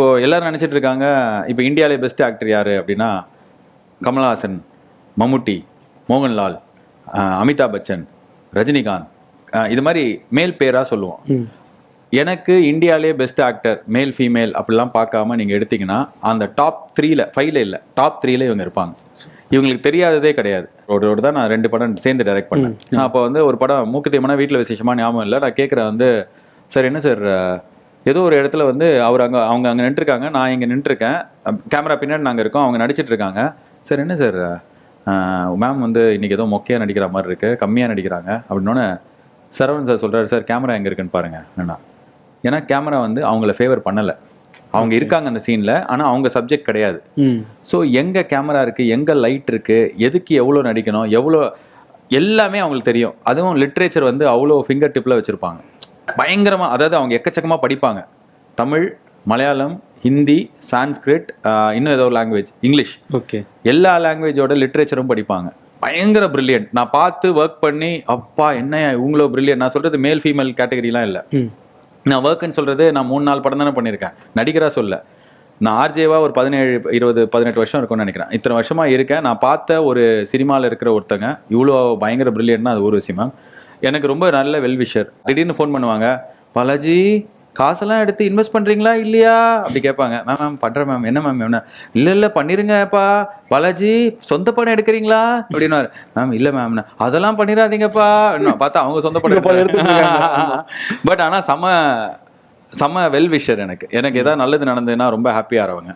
இப்போ எல்லாரும் நினைச்சிட்டு இருக்காங்க இப்போ இந்தியாவிலே பெஸ்ட் ஆக்டர் யாரு அப்படின்னா கமல்ஹாசன் மம்முட்டி மோகன்லால் அமிதாப் பச்சன் ரஜினிகாந்த். இது மாதிரி மேல் பேரா சொல்லுவோம். எனக்கு இந்தியாவிலே பெஸ்ட் ஆக்டர் மேல் ஃபீமேல் அப்படிலாம் பார்க்காம நீங்க எடுத்தீங்கன்னா அந்த டாப் த்ரீல ஃபைவ்ல இல்ல டாப் த்ரீல இவங்க இருப்பாங்க. இவங்களுக்கு தெரியாததே கிடையாது. ஒரு ஒரு தான் நான் ரெண்டு படம் சேர்ந்து டைரக்ட் பண்ணேன். நான் அப்போ வந்து ஒரு படம் மூக்குத்தியமான வீட்டில் விசேஷமா ஞாபகம் இல்லை. நான் கேட்குறேன் வந்து சார் என்ன சார் ஏதோ ஒரு இடத்துல வந்து அவர் அங்கே அவங்க அங்கே நின்றுருக்காங்க நான் இங்கே நின்றுருக்கேன். கேமரா பின்னாடி நாங்கள் இருக்கோம் அவங்க நடிச்சிட்டு இருக்காங்க சார் என்ன சார்? மேம் வந்து இன்னைக்கு ஏதோ மொக்கையாக நடிக்கிற மாதிரி இருக்கு கம்மியாக நடிக்கிறாங்க. அப்படின்னோடனே சரவணன் சார் சொல்றாரு சார் கேமரா எங்கே இருக்குன்னு பாருங்க. என்ன ஏன்னா கேமரா வந்து அவங்கள ஃபேவர் பண்ணலை. அவங்க இருக்காங்க அந்த சீனில் ஆனால் அவங்க சப்ஜெக்ட் கிடையாது. ஸோ எங்க கேமரா இருக்கு எங்க லைட் இருக்கு எதுக்கு எவ்வளோ நடிக்கணும் எவ்வளோ எல்லாமே அவங்களுக்கு தெரியும். அதுவும் லிட்ரேச்சர் வந்து அவ்வளோ ஃபிங்கர் டிப்ல வச்சிருப்பாங்க. பயங்கரமா அதாவது அவங்க எக்கச்சக்கமா படிப்பாங்க. தமிழ் மலையாளம் ஹிந்தி சான்ஸ்கிரிட் இன்னும் ஏதோ லாங்குவேஜ் இங்கிலீஷ். ஓகே. எல்லா லாங்குவேஜோட லிட்ரேச்சரும் படிப்பாங்க. பயங்கர பிரில்லியன்ட் நான் பார்த்து ஒர்க் பண்ணி அப்பா என்ன இவங்களோ பிரில்லியன்ட் நான் சொல்றது மேல் ஃபீமேல் கேட்டகரிலாம் இல்லை. நான் ஒர்க்குன்னு சொல்றது நான் மூணு நாலு படம் தானே பண்ணியிருக்கேன். நடிகரா சொல்ல. நான் ஆர்ஜேவா ஒரு பதினேழு இருபது பதினெட்டு வருஷம் இருக்கும்னு நினைக்கிறேன். இத்தனை வருஷமா இருக்கேன். நான் பார்த்த ஒரு சினிமாவில் இருக்கிற ஒருத்தங்க இவ்வளோ பயங்கர பிரில்லியன்ட்னா அது ஒரு விஷயமா எனக்கு ரொம்ப நல்ல வெல்விஷர் திடீர்னு ஃபோன் பண்ணுவாங்க பாலாஜி காசெல்லாம் எடுத்து இன்வெஸ்ட் பண்றீங்களா இல்லையா? அப்படி கேட்பாங்க. மேம் மேம் பண்றேன் மேம் என்ன மேம் என்ன? இல்ல இல்ல பண்ணிருங்கப்பா. பாலாஜி சொந்த படம் எடுக்கிறீங்களா? அப்படின்னாரு மேம் இல்ல மேம் அதெல்லாம் பண்ணிடாதீங்கப்பா இன்னும் பார்த்தா அவங்க சொந்த படம் எடுத்துட்டு பட் ஆனா செம செம வெல் விஷர் எனக்கு. எனக்கு ஏதாவது நல்லது நடந்ததுன்னா ரொம்ப ஹாப்பியா இருவாங்க